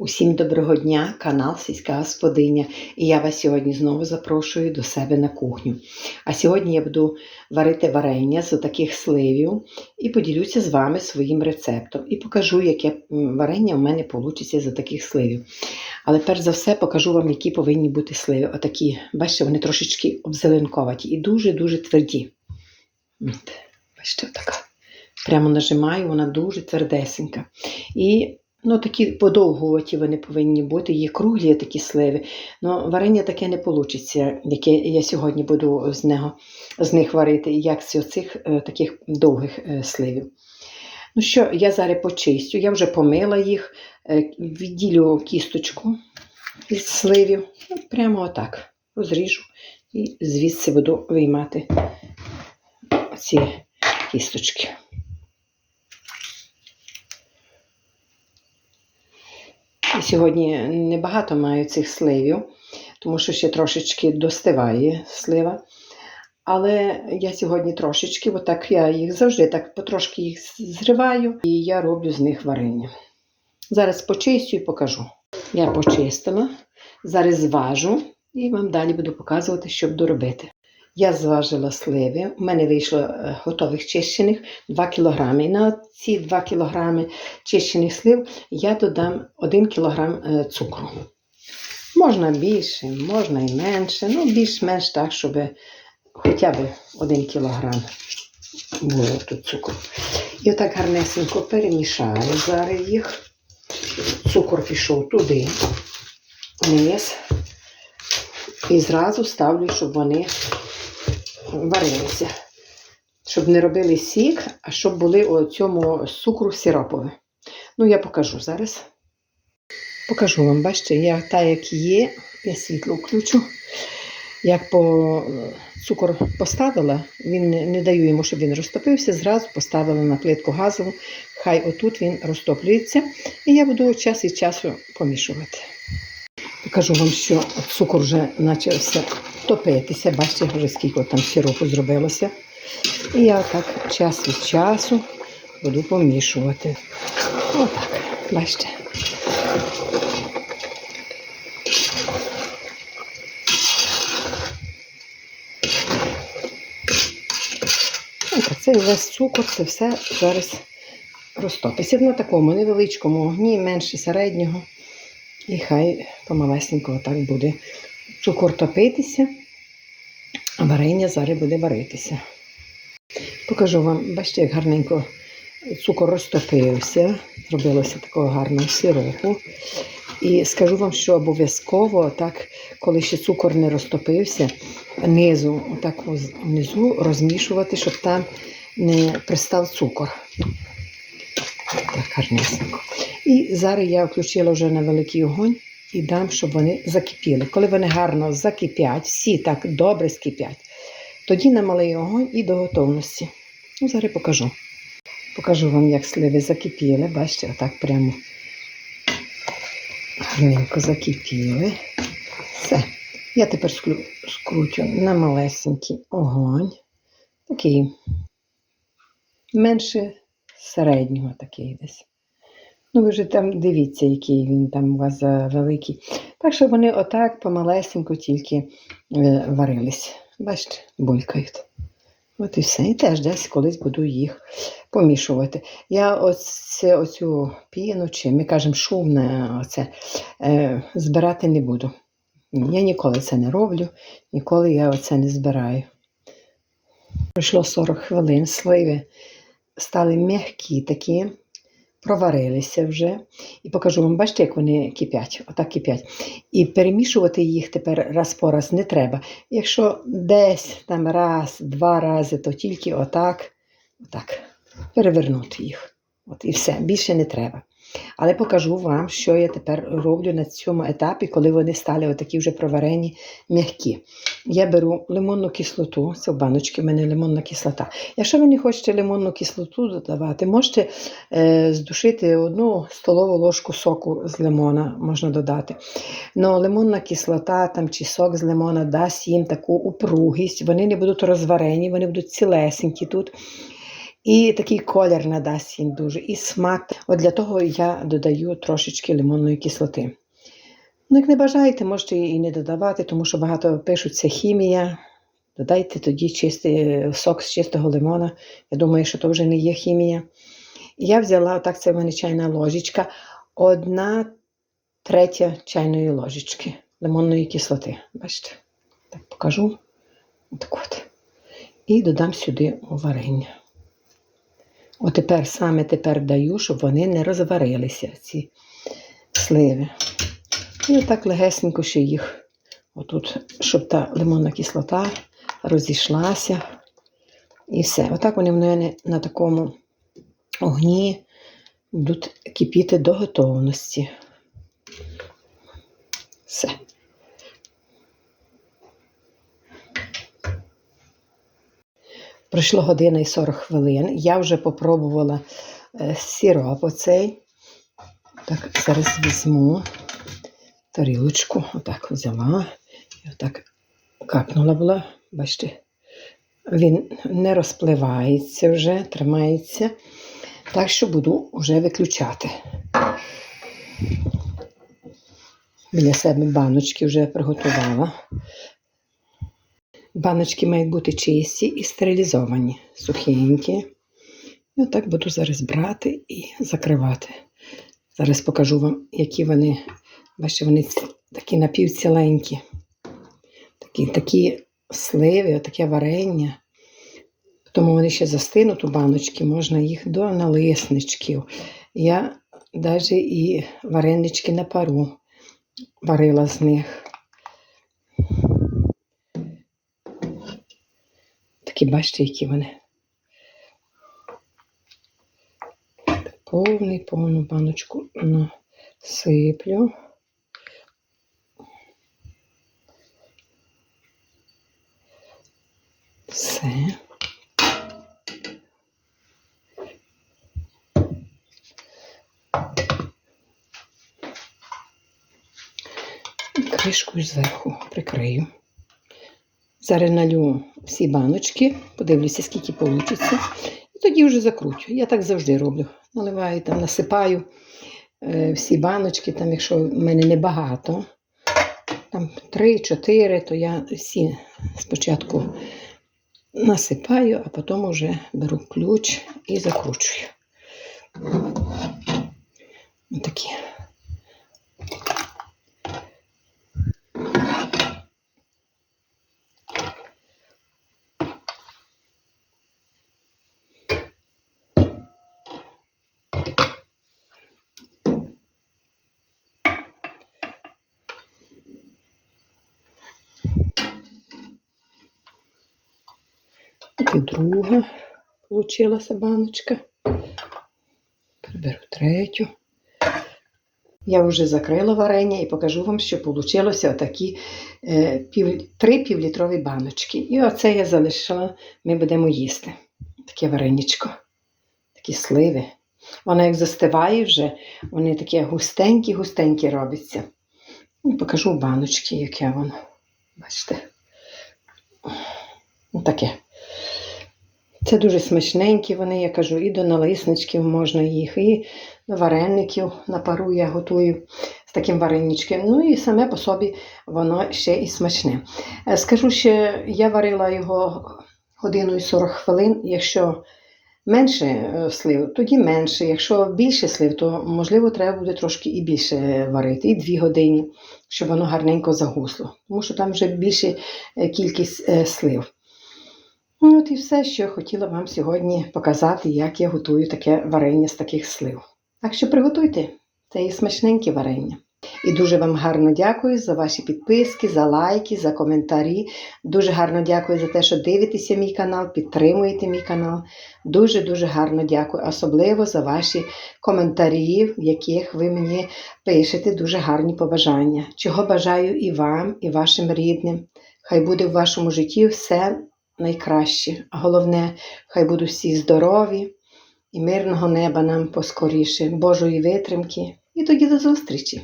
Усім доброго дня, канал Сільська Господиня. І я вас сьогодні знову запрошую до себе на кухню. А сьогодні я буду варити варення з таких сливів і поділюся з вами своїм рецептом. І покажу, яке варення у мене вийде з таких сливів. Але перш за все покажу вам, які повинні бути сливи. Отакі, бачите, вони трошечки обзеленковаті і дуже-дуже тверді. Бачите, отака. Прямо нажимаю, вона дуже твердесенька. І ну, такі подовгуваті вони повинні бути. Є круглі такі сливи. Ну, варення таке не вийде, яке я сьогодні буду з, нього, з них варити, як з оцих е, таких довгих е, сливів. Ну що, я зараз почистю, я вже помила їх, е, відділю кісточку від сливів. Прямо отак розріжу і звідси буду виймати ці кісточки. Сьогодні небагато маю цих сливів, тому що ще трошечки достигає слива. Але я сьогодні трошечки, бо так я їх завжди так потрошки їх зриваю і я роблю з них варення. Зараз почистю і покажу. Я почистила, зараз зважу і вам далі буду показувати, що буду робити. Я зважила сливи, у мене вийшло е, готових чищених 2 кг. І на ці 2 кг чищених слив я додам 1 кг цукру. Можна більше, можна і менше, ну більш-менш так, щоб хоча б 1 кг було тут цукру. І отак гарнесенько перемішаю зараз їх. Цукор пішов туди, вниз. І зразу ставлю, щоб вони варилися. Щоб не робили сік, а щоб були у цьому цукру сиропове. Ну, я покажу зараз. Покажу вам, бачите, я та, як є, я світло включу. Як по цукор поставила, він не даю йому, щоб він розтопився, зразу поставила на плитку газову, хай отут він розтоплюється, і я буду час від часу помішувати. Покажу вам, що цукор вже почався топитися. Бачите, вже скільки там сиропу зробилося. І я так час від часу буду помішувати. Отак, бачите. Це весь цукор, це все зараз розтопиться. На такому невеличкому огні, менше середнього. І хай помалесенько отак буде цукор топитися, а варення зараз буде варитися. Покажу вам, бачите, як гарненько цукор розтопився, зробилося такого гарного сиропу. І скажу вам, що обов'язково, так, коли ще цукор не розтопився, низу, отак внизу розмішувати, щоб там не пристав цукор. Гарнесенько. І зараз я включила вже на великий огонь і дам, щоб вони закипіли. Коли вони гарно закипять, всі так добре скипять, тоді на малий огонь і до готовності. Ну, Зараз покажу. Покажу вам, як сливи закипіли. Бачите, отак прямо гарненько закипіли. Все. Я тепер скру- скручу на малесенький огонь. Такий менше середнього такий десь. Ну, ви вже там дивіться, який він там у вас великий. Так що вони отак помалесенько тільки е, варились. Бачите, булькають. От і все. І теж десь колись буду їх помішувати. Я оце, оцю піну, чи ми кажемо шумне, оце, е, збирати не буду. Я ніколи це не роблю, ніколи я оце не збираю. Пройшло 40 хвилин, сливи стали м'які такі, проварилися вже. І покажу вам, бачите, як вони кипять, отак кипять. І перемішувати їх тепер раз по раз не треба. Якщо десь там раз, два рази, то тільки отак, отак, перевернути їх. От і все, більше не треба. Але покажу вам, що я тепер роблю на цьому етапі, коли вони стали отакі вже проварені м'які. Я беру лимонну кислоту, це в баночці в мене лимонна кислота. Якщо ви не хочете лимонну кислоту додавати, можете е, здушити одну столову ложку соку з лимона, можна додати. Но лимонна кислота там, чи сок з лимона дасть їм таку упругість, вони не будуть розварені, вони будуть цілесенькі тут. І такий колір надасть їм дуже, і смак. От для того я додаю трошечки лимонної кислоти. Ну, як не бажаєте, можете і не додавати, тому що багато пишуть, це хімія. Додайте тоді чистий сок з чистого лимона. Я думаю, що то вже не є хімія. Я взяла, так це в мене чайна ложечка, одна третя чайної ложечки лимонної кислоти. Бачите? Так покажу. Отак от. І додам сюди варення. От тепер саме тепер даю, щоб вони не розварилися, ці сливи. І отак легесенько ще їх, отут, щоб та лимонна кислота розійшлася. І все. Отак вони в мене на такому огні будуть кипіти до готовності. Все. Пройшло година і 40 хвилин. Я вже попробувала е, сироп оцей. Так, зараз візьму тарілочку, отак взяла і отак капнула була. Бачите, він не розпливається вже, тримається. Так що буду вже виключати. Біля себе баночки вже приготувала. Баночки мають бути чисті і стерилізовані, сухенькі. І отак буду зараз брати і закривати. Зараз покажу вам, які вони, бачите, вони такі напівціленькі. Такі, такі сливи, таке варення. Тому вони ще застинуть у баночки, можна їх до налисничків. Я навіть і варенички на пару варила з них. Такі, бачите, які вони. Повний, повну баночку насиплю. Все. І кришкою зверху прикрию. Зараз всі баночки, подивлюся, скільки вийде. І тоді вже закручу. Я так завжди роблю. Наливаю там, насипаю е, всі баночки, там, якщо в мене небагато, там 3-4, то я всі спочатку насипаю, а потім вже беру ключ і закручую. Отакі. І друга получилася баночка. Приберу третю. Я вже закрила варення і покажу вам, що вийшло отакі е, три півлітрові баночки. І оце я залишила, ми будемо їсти. Таке вареничко, такі сливи. Воно як застиває вже, вони такі густенькі-густенькі робляться. І покажу баночки, яке воно. Бачите? Таке. Це дуже смачненькі вони, я кажу, і до налисничків можна їх, і до вареників на пару я готую з таким вареничком. Ну і саме по собі воно ще і смачне. Е, Скажу ще, я варила його годину і 40 хвилин. Якщо менше е, слив, тоді менше. Якщо більше слив, то можливо треба буде трошки і більше варити, і 2 години, щоб воно гарненько загусло. Тому що там вже більша е, кількість слив. Ну, от і все, що я хотіла вам сьогодні показати, як я готую таке варення з таких слив. Так що приготуйте, це і смачненьке варення. І дуже вам гарно дякую за ваші підписки, за лайки, за коментарі. Дуже гарно дякую за те, що дивитеся мій канал, підтримуєте мій канал. Дуже-дуже гарно дякую, особливо за ваші коментарі, в яких ви мені пишете дуже гарні побажання. Чого бажаю і вам, і вашим рідним. Хай буде в вашому житті все найкраще. А головне, хай будуть всі здорові і мирного неба нам поскоріше, Божої витримки. І тоді до зустрічі!